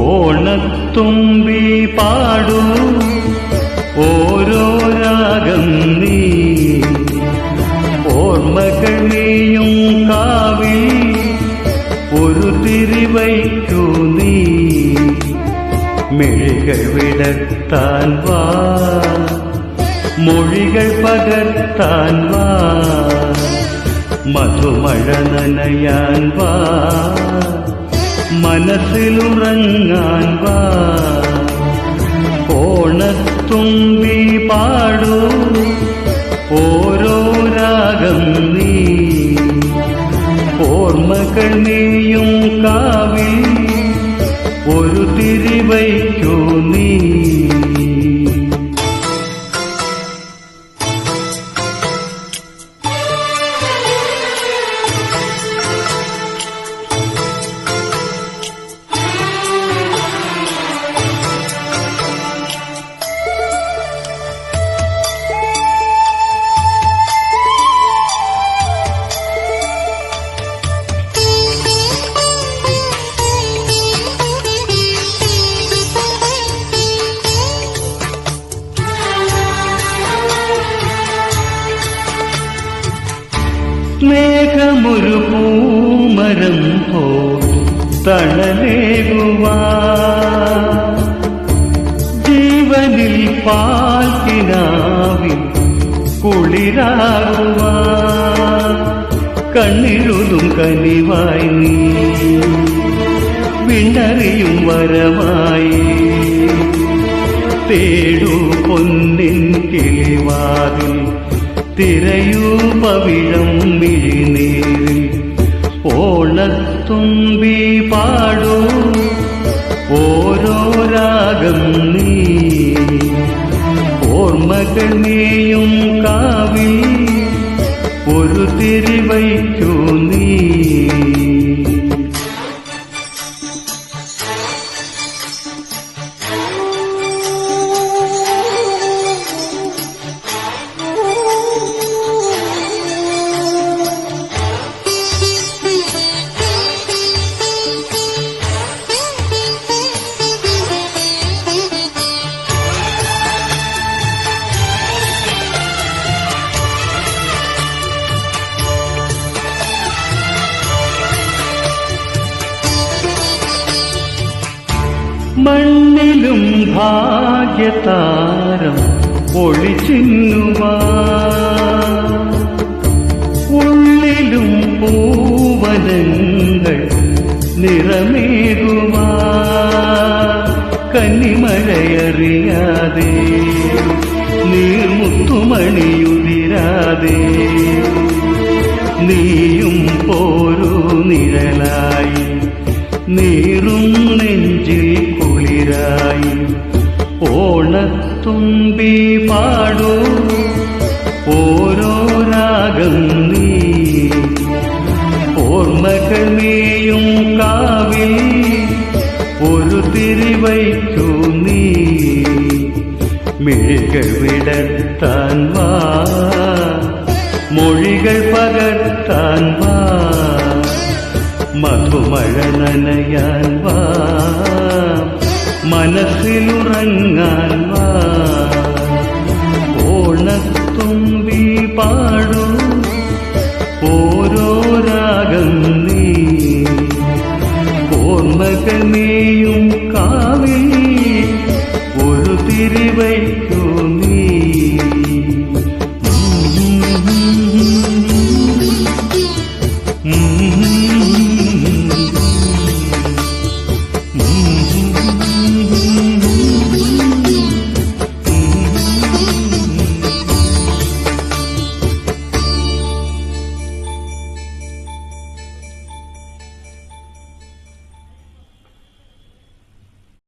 ഓണത്തുമ്പി പാടൂ ഓരോ രാഗം നീ ഓർമ്മകൾ നീയും കാവിൽ ഒരു തിരിവയ്ക്കൂ നീ മിഴികൾ വിടത്താൻ വാ മൊഴികൾ പകർത്താൻ വാ മധുമഴ നനയാൻ വാ മനസ്സിലുറങ്ങാൻ വാ ഓണത്തുമ്പി പാടൂ ഓരോ രാഗം നീ ഓർമ്മകൾ നീയും കാവിൽ ഒരു തിരിവയ്ക്കൂ നീ സ്നേഹമൊരു പൂമരം പോ തണലേകുവാ. ജീവനിൽ പാൽക്കിനാവിൽ കുളിരാകുവാ. കണ്ണിഴുതും കനിവായി നീ. വിണ്ടറിയും വരമായി തേടൂ പൊന്നിൻ കിളിവാതിൽ. തിരയൂ പവിഴം മിഴിനീരിൽ ഓളത്തുമ്പി പാടൂ ഓരോ രാഗം നീ. ഓർമ്മകൾ നീയും കാവിൽ ഒരു തിരിവയ്ക്കൂ നീ. മണ്ണിലും ഭാഗ്യതാരം ഒളിച്ചിന്നുവാ ഉള്ളിലും പൂവനങ്ങൾ നിറമേകുവാ കന്നിമഴയറിയാതെ നീർമുത്തുമണിയുതിരാതെ നീയും പോരു നിഴലായി നീറും നെഞ്ചിൽ കുളിരായി ഓണത്തുമ്പി പാടൂ ഓരോ രാഗം നീ ഓർമ്മകൾ നീയും കാവിൽ ഒരു തിരിവയ്ക്കൂ നീ മിഴികൾ വിടത്താൻ വാ മൊഴികൾ പകർത്താൻ വാ മധുമഴ നനയാൻ വാ മനസ്സിലുറങ്ങാൻ വാ. ഓണത്തുമ്പി പാടും. ഓരോ